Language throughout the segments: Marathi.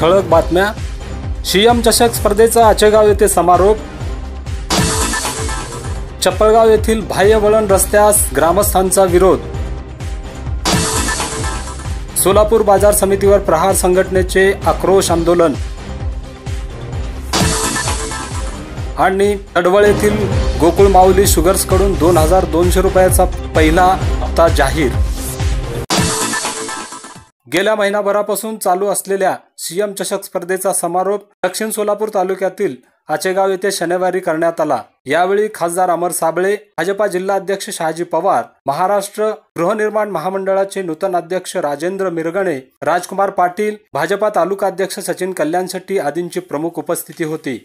ठळक बातम्या. सीएम चषक स्पर्धेचा आचेगाव येथे समारोप. चपळगाव येथील बाह्य वळण रस्त्यास ग्रामस्थांचा विरोध. सोलापूर बाजार समितीवर प्रहार संघटनेचे आक्रोश आंदोलन. आणि तडवळ येथील गोकुळ माऊली शुगर्सकडून दोन हजार दोनशे रुपयाचा पहिला हप्ता जाहीर. गेल्या महिनाभरापासून चालू असलेल्या सीएम चषक स्पर्धेचा समारोप दक्षिण सोलापूर तालुक्यातील आचेगाव येथे शनिवारी करण्यात आला. यावेळी खासदार अमर साबळे भाजपा जिल्हा अध्यक्ष शहाजी पवार महाराष्ट्र गृहनिर्माण महामंडळाचे नूतन अध्यक्ष राजेंद्र मिरगणे राजकुमार पाटील भाजपा तालुका अध्यक्ष सचिन कल्याण शेट्टी आदींची प्रमुख उपस्थिती होती.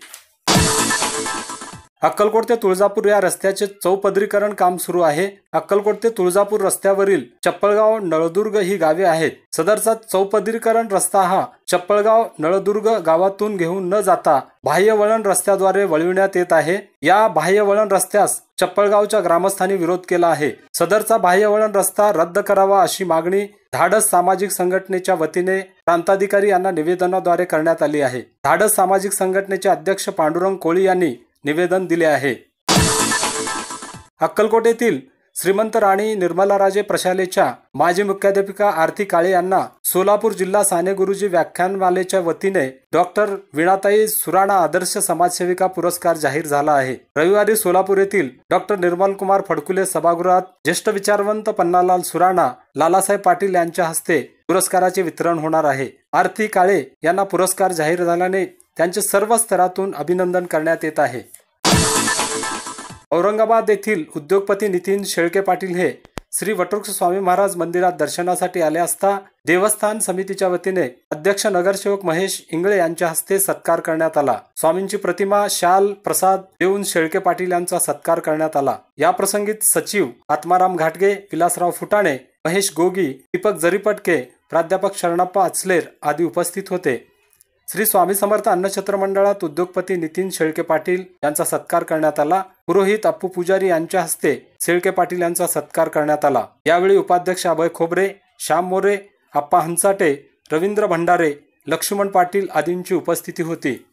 अक्कलकोट ते तुळजापूर या रस्त्याचे चौपदरीकरण काम सुरू आहे. अक्कलकोट ते तुळजापूर रस्त्यावरील चप्पळगाव नळदुर्ग ही गावे आहेत. सदरचा चौपदरीकरण रस्ता हा चप्पळगाव नळदुर्ग गावातून घेऊन न जाता बाह्य वळण रस्त्याद्वारे वळविण्यात येत आहे. या बाह्य वळण रस्त्यास चप्पळगावच्या ग्रामस्थांनी विरोध केला आहे. सदरचा बाह्य वळण रस्ता रद्द करावा अशी मागणी धाडस सामाजिक संघटनेच्या वतीने प्रांताधिकारी यांना निवेदनाद्वारे करण्यात आली आहे. धाडस सामाजिक संघटनेचे अध्यक्ष पांडुरंग कोळी यांनी निवेदन दिले आहे. अक्कलकोट येथील श्रीमंत राणी निर्मलाराजे प्रशालेच्या माजी मुख्याध्यापिका आरती काळे यांना सोलापूर जिल्हा साने गुरुजी व्याख्यानमालेच्या वतीने डॉक्टर विणाताई सुराणा आदर्श समाजसेविका पुरस्कार जाहीर झाला आहे. रविवारी सोलापूर येथील डॉक्टर निर्मलकुमार फडकुले सभागृहात ज्येष्ठ विचारवंत पन्नालाल सुराणा लालासाहेब पाटील यांच्या हस्ते पुरस्काराचे वितरण होणार आहे. आरती काळे यांना पुरस्कार जाहीर झाल्याने त्यांचे सर्व स्तरातून अभिनंदन करण्यात येत आहे. औरंगाबाद येथील उद्योगपती नितीन शेळके पाटील हे श्री वटवृक्ष स्वामी महाराज मंदिरात दर्शनासाठी आले असता देवस्थान समितीच्या वतीने अध्यक्ष नगरसेवक महेश इंगळे यांच्या हस्ते सत्कार करण्यात आला. स्वामींची प्रतिमा शाल प्रसाद देऊन शेळके पाटील यांचा सत्कार करण्यात आला. या प्रसंगीत सचिव आत्माराम घाटगे विलासराव फुटाणे महेश गोगी दीपक जरीपटके प्राध्यापक शरणप्पा अचलेर आदी उपस्थित होते. श्री स्वामी समर्थ अन्नछत्र मंडळात उद्योगपती नितीन शेळके पाटील यांचा सत्कार करण्यात आला. पुरोहित अप्पू पुजारी यांच्या हस्ते शेळके पाटील यांचा सत्कार करण्यात आला. यावेळी उपाध्यक्ष अभय खोबरे श्याम मोरे अप्पा हंचाटे रवींद्र भंडारे लक्ष्मण पाटील आदींची उपस्थिती होती.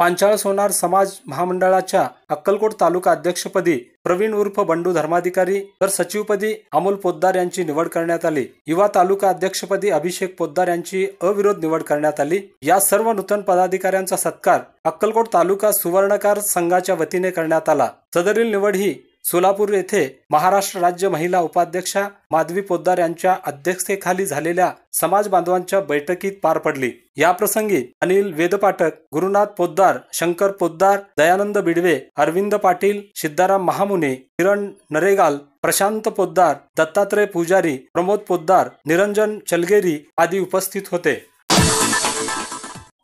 पांचाळ सोनार समाज महामंडळाच्या अक्कलकोट तालुका अध्यक्षपदी प्रवीण उर्फ बंडू धर्माधिकारी तर सचिवपदी अमोल पोद्दार यांची निवड करण्यात आली. युवा तालुका अध्यक्षपदी अभिषेक पोद्दार यांची अविरोध निवड करण्यात आली. या सर्व नूतन पदाधिकाऱ्यांचा सत्कार अक्कलकोट तालुका सुवर्णकार संघाच्या वतीने करण्यात आला. सदरील निवड ही सोलापूर येथे महाराष्ट्र राज्य महिला उपाध्यक्षा माधवी पोद्दार यांच्या अध्यक्षतेखाली झालेल्या समाज बांधवांच्या बैठकीत पार पडली. या प्रसंगी अनिल वेदपाठक गुरुनाथ पोद्दार शंकर पोद्दार दयानंद बिडवे अरविंद पाटील सिद्धाराम महामुने किरण नरेगाल प्रशांत पोद्दार दत्तात्रय पुजारी प्रमोद पोद्दार निरंजन चलगेरी आदी उपस्थित होते.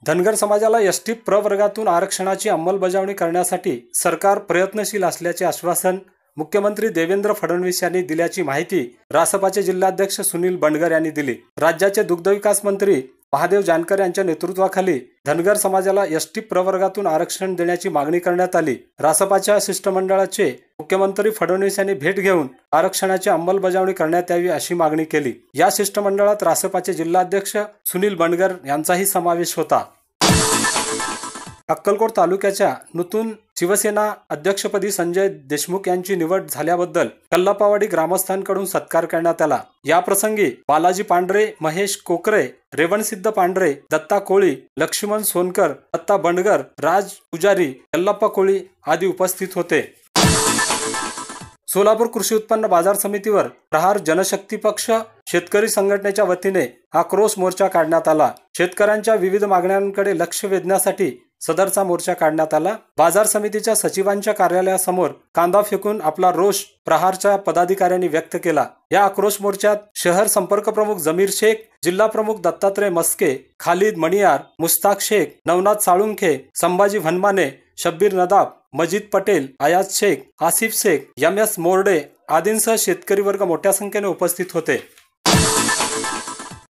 धनगर समाजाला एस टी प्रवर्गातून आरक्षणाची अंमलबजावणी करण्यासाठी सरकार प्रयत्नशील असल्याचे आश्वासन मुख्यमंत्री देवेंद्र फडणवीस यांनी दिल्याची माहिती रासपाचे जिल्हाध्यक्ष सुनील बंडगर यांनी दिली. राज्याचे दुग्धविकास मंत्री महादेव जानकर यांच्या नेतृत्वाखाली धनगर समाजाला एस टी प्रवर्गातून आरक्षण देण्याची मागणी करण्यात आली. रासपाच्या शिष्टमंडळाचे मुख्यमंत्री फडणवीस यांनी भेट घेऊन आरक्षणाची अंमलबजावणी करण्यात यावी अशी मागणी केली. या शिष्टमंडळात रासपाचे जिल्हाध्यक्ष सुनील बंडगर यांचाही समावेश होता. अक्कलकोट तालुक्याच्या नूतन शिवसेना अध्यक्षपदी संजय देशमुख यांची निवड झाल्याबद्दल कल्लापावाडी ग्रामस्थांकडून सत्कार करण्यात आला. या प्रसंगी बालाजी पांढरे महेश कोकरे रेवणसिद्ध पांढरे दत्ता कोळी लक्ष्मण सोनकर दत्ता बंडगर राज पुजारी कल्लप्पा कोळी आदी उपस्थित होते. सोलापूर कृषी उत्पन्न बाजार समितीवर प्रहार जनशक्ती पक्ष शेतकरी संघटनेच्या वतीने आक्रोश मोर्चा काढण्यात आला. शेतकऱ्यांच्या विविध मागण्यांकडे लक्ष वेधण्यासाठी सदरचा मोर्चा काढण्यात आला. बाजार समितीच्या सचिवांच्या कार्यालयासमोर कांदा फेकून आपला रोष प्रहारच्या पदाधिकाऱ्यांनी व्यक्त केला. या आक्रोश मोर्चात शहर संपर्क प्रमुख जमीर शेख जिल्हा प्रमुख दत्तात्रय मस्के खालिद मणियार मुस्ताक शेख नवनाथ साळुंखे संभाजी भनमाने शब्बीर नदाब मजीद पटेल आयाज शेख आसिफ शेख एम एस मोर्डे आदींसह शेतकरी वर्ग मोठ्या संख्येने उपस्थित होते.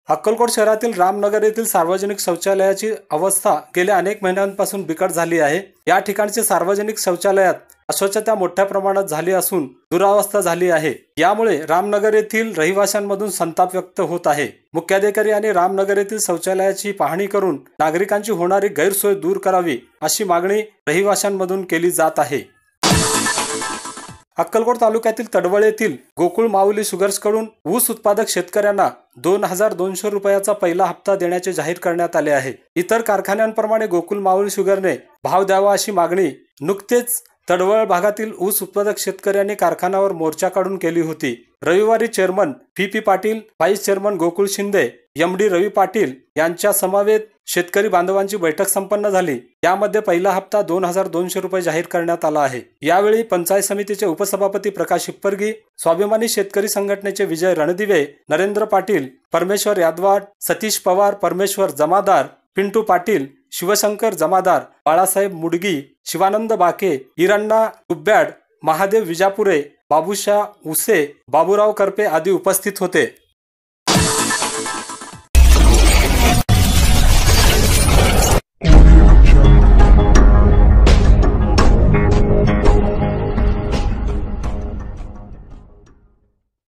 अक्कलकोट शहरातील रामनगर येथील सार्वजनिक शौचालयाची अवस्था गेल्या अनेक महिन्यांपासून बिकट झाली आहे. या ठिकाणचे सार्वजनिक शौचालयात अस्वच्छता मोठ्या प्रमाणात झाली असून दुरावस्था झाली आहे. यामुळे रामनगर येथील रहिवाशांमधून संताप व्यक्त होत आहे. मुख्याधिकारी आणि रामनगर येथील शौचालयाची पाहणी करून नागरिकांची होणारी गैरसोय दूर करावी अशी मागणी रहिवाशांमधून केली जात आहे. अक्कलकोट तालुक्यातील तडवळ येथील गोकुळ माऊली शुगर्सकडून ऊस उत्पादक शेतकऱ्यांना दोन हजार दोनशे रुपयाचा पहिला हप्ता देण्याचे जाहीर करण्यात आले आहे. इतर कारखान्यांप्रमाणे गोकुळ माऊली शुगरने भाव द्यावा अशी मागणी नुकतेच तडवळ भागातील ऊस उत्पादक शेतकऱ्यांनी कारखान्यावर मोर्चा काढून केली होती. रविवारी chairman P P Patil vice chairman Gokul Shinde M D Ravi Patil यांच्या समवेत शेतकरी बांधवांची बैठक संपन्न झाली. यामध्ये पहिला हप्ता दोन हजार दोनशे रुपये जाहीर करण्यात आला आहे. यावेळी पंचायत समितीचे उपसभापती प्रकाश हिप्परगी स्वाभिमानी शेतकरी संघटनेचे विजय रणदिवे नरेंद्र पाटील परमेश्वर यादवाड सतीश पवार परमेश्वर जमादार पिंटू पाटील शिवशंकर जमादार बाळासाहेब मुडगी शिवानंद बाके इरण्णा गुब्याड महादेव विजापुरे बाबूशा उसे बाबूराव करपे आदी उपस्थित होते.